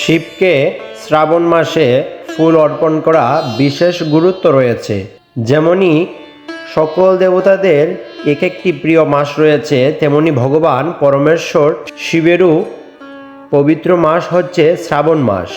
শিবকে শ্রাবণ মাসে ফুল অর্পণ করা বিশেষ গুরুত্ব রয়েছে। যেমনই সকল দেবতাদের এক একটি প্রিয় মাস রয়েছে, তেমনি ভগবান পরমেশ্বর শিবেরও পবিত্র মাস হচ্ছে শ্রাবণ মাস।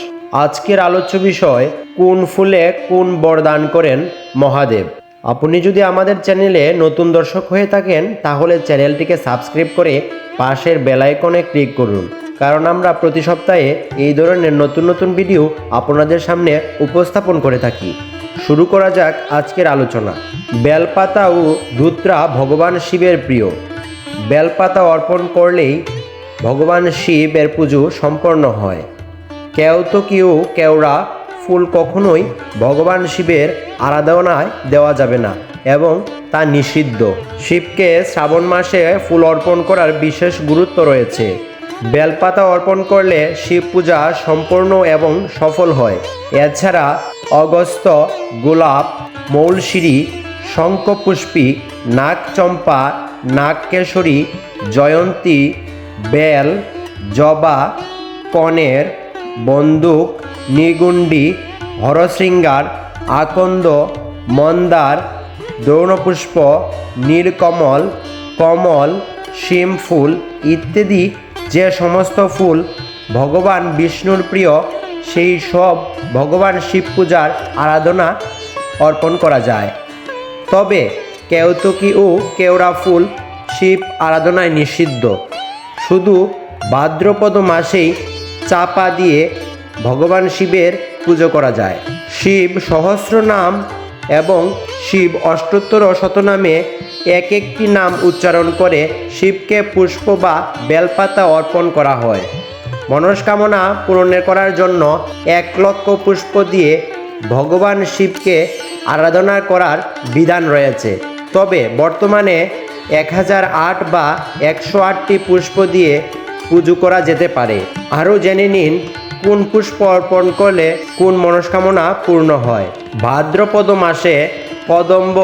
আজকের আলোচ্য বিষয়, কোন ফুলে কোন বরদান করেন মহাদেব? আপনি যদি আমাদের চ্যানেলে নতুন দর্শক হয়ে থাকেন, তাহলে চ্যানেলটিকে সাবস্ক্রাইব করে পাশের বেলাইকনে ক্লিক করুন। কারণ আমরা প্রতি সপ্তাহে এই ধরনের নতুন নতুন ভিডিও আপনাদের সামনে উপস্থাপন করে থাকি। শুরু করা যাক আজকের আলোচনা। বেলপাতা ও ধুত্রা ভগবান শিবের প্রিয়। বেলপাতা অর্পণ করলেই ভগবান শিবের পুজো সম্পন্ন হয়। কেউ তো কেউ কেওড়া, ফুল কখনোই ভগবান শিবের আরাধনায় দেওয়া যাবে না এবং তা নিষিদ্ধ। শিবকে শ্রাবণ মাসে ফুল অর্পণ করার বিশেষ গুরুত্ব রয়েছে। বেলপাতা অর্পণ করলে শিব পূজা সম্পূর্ণ এবং সফল হয়। এছাড়া অগস্ত, গোলাপ, মৌলশিরি, শঙ্খপুষ্পী, নাগচম্পা, নাগকেশরী, জয়ন্তী, বেল, জবা, কনের, বন্দুক, নিগুন্ডি, হরশৃঙ্গার, আকন্দ, মন্দার, দ্রৌণপুষ্প, নীলকমল, কমল শিম ফুল ইত্যাদি যে সমস্ত ফুল ভগবান বিষ্ণুর প্রিয়, সেই সব ভগবান শিব পূজার আরাধনা অর্পণ করা যায়। তবে কেউতকি ও কেওড়া ফুল শিব আরাধনায় নিষিদ্ধ? শুধু ভাদ্রপদ মাসেই চাপা দিয়ে ভগবান শিবের পুজো করা যায়। শিব সহস্র নাম এবং শিব অষ্টোত্তর শতনামে এক একটি নাম উচ্চারণ করে শিবকে পুষ্প বা বেলপাতা অর্পণ করা হয়। মনস্কামনা পূরণের করার জন্য এক লক্ষ পুষ্প দিয়ে ভগবান শিবকে আরাধনা করার বিধান রয়েছে। তবে বর্তমানে এক হাজার আট বা একশো আটটি পুষ্প দিয়ে পুজো করা যেতে পারে। আরও জেনে নিন, কোন পুষ্প অর্পণ করলে কোন মনস্কামনা পূর্ণ হয়? ভাদ্রপদ মাসে কদম্ব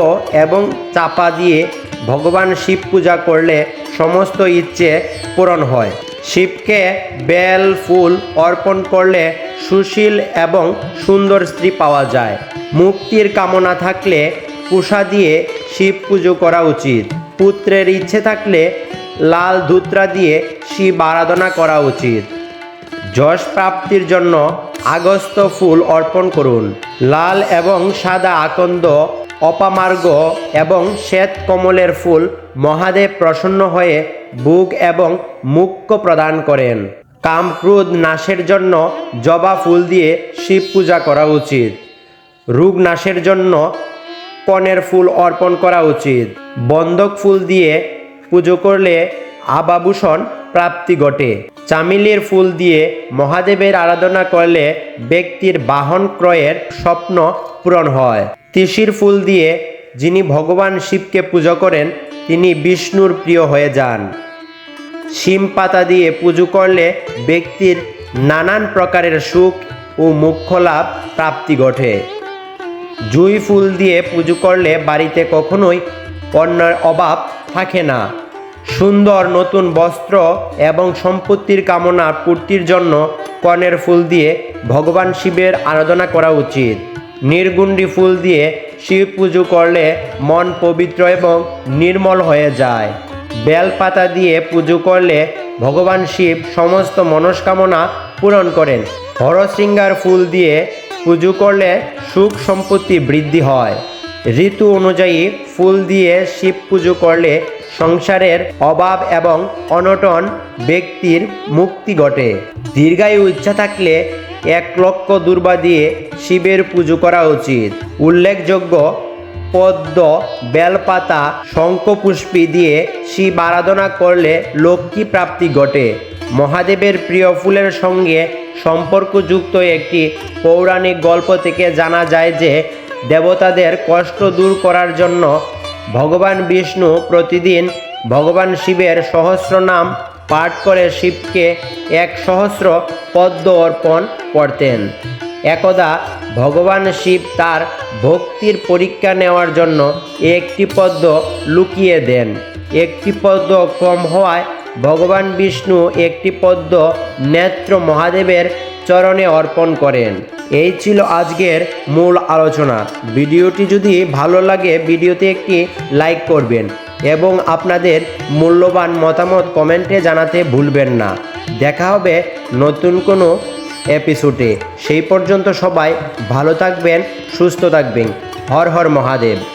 এবং চাপা দিয়ে ভগবান শিব পূজা করলে সমস্ত ইচ্ছে পূরণ হয়। শিবকে বেল, ফুল অর্পণ করলে সুশীল এবং সুন্দর স্ত্রী পাওয়া যায়। মুক্তির কামনা থাকলে কুষা দিয়ে শিব পুজো করা উচিত। পুত্রের ইচ্ছে থাকলে লাল ধুত্রা দিয়ে শিব আরাধনা করা উচিত। যশ প্রাপ্তির জন্য আগস্ত ফুল অর্পণ করুন। লাল এবং সাদা আকন্দ অপামার্গ এবং শ্বেত কমলের ফুল মহাদেব প্রসন্ন হয়ে বুক এবং মুক্য প্রদান করেন। কাম ক্রোধ নাশের জন্য জবা ফুল দিয়ে শিব পূজা করা উচিত। রোগ নাশের জন্য কনের ফুল অর্পণ করা উচিত। বন্ধক ফুল দিয়ে পুজো করলে আবাভূষণ প্রাপ্তি ঘটে। চামিলির ফুল দিয়ে মহাদেবের আরাধনা করলে ব্যক্তির বাহন ক্রয়ের স্বপ্ন পূরণ হয়। তিসির ফুল দিয়ে যিনি ভগবান শিবকে পুজো করেন, তিনি বিষ্ণুর প্রিয় হয়ে যান। শিম পাতা দিয়ে পুজো করলে ব্যক্তির নানান প্রকারের সুখ ও মুখ্য লাভ প্রাপ্তি ঘটে। জুই ফুল দিয়ে পুজো করলে বাড়িতে কখনোই অন্যের অভাব থাকে না। সুন্দর নতুন বস্ত্র এবং সম্পত্তির কামনা পূর্তির জন্য কনের ফুল দিয়ে ভগবান শিবের আরাধনা করা উচিত। নির্গুণ্ডি ফুল দিয়ে শিব পুজো করলে মন পবিত্র এবং নির্মল হয়ে যায়। বেলপাতা দিয়ে পুজো করলে ভগবান শিব সমস্ত মনস্কামনা পূরণ করেন। হরশৃঙ্গার ফুল দিয়ে পুজো করলে সুখ সম্পত্তি বৃদ্ধি হয়। ঋতু অনুযায়ী ফুল দিয়ে শিব পুজো করলে সংসারের অভাব এবং অনটন ব্যক্তির মুক্তি ঘটে। দীর্ঘায়ু ইচ্ছা থাকলে এক লক্ষ দুর্বা দিয়ে শিবের পুজো করা উচিত। উল্লেখযোগ্য, পদ্ম, বেলপাতা, শঙ্খপুষ্পী দিয়ে শিব আরাধনা করলে লক্ষ্মী প্রাপ্তি ঘটে। মহাদেবের প্রিয় ফুলের সঙ্গে সম্পর্কযুক্ত একটি পৌরাণিক গল্প থেকে জানা যায় যে, দেবতাদের কষ্ট দূর করার জন্য ভগবান বিষ্ণু প্রতিদিন ভগবান শিবের সহস্র নাম পাঠ করে শিবকে এক সহস্র পদ্ম অর্পণ করতেন। একদা ভগবান শিব তার ভক্তির পরীক্ষা নেওয়ার জন্য একটি পদ্ম লুকিয়ে দেন। একটি পদ্ম কম হওয়ায় ভগবান বিষ্ণু একটি পদ্ম নেত্র মহাদেবের চরণে অর্পণ করেন। এই ছিল আজকের মূল আলোচনা। ভিডিওটি যদি ভালো লাগে, ভিডিওতে একটি লাইক করবেন। এবং আপনাদের মূল্যবান মতামত কমেন্টে জানাতে ভুলবেন না। দেখা হবে নতুন কোনো এপিসোডে। সেই পর্যন্ত সবাই ভালো থাকবেন, সুস্থ থাকবেন। হর হর মহাদেব।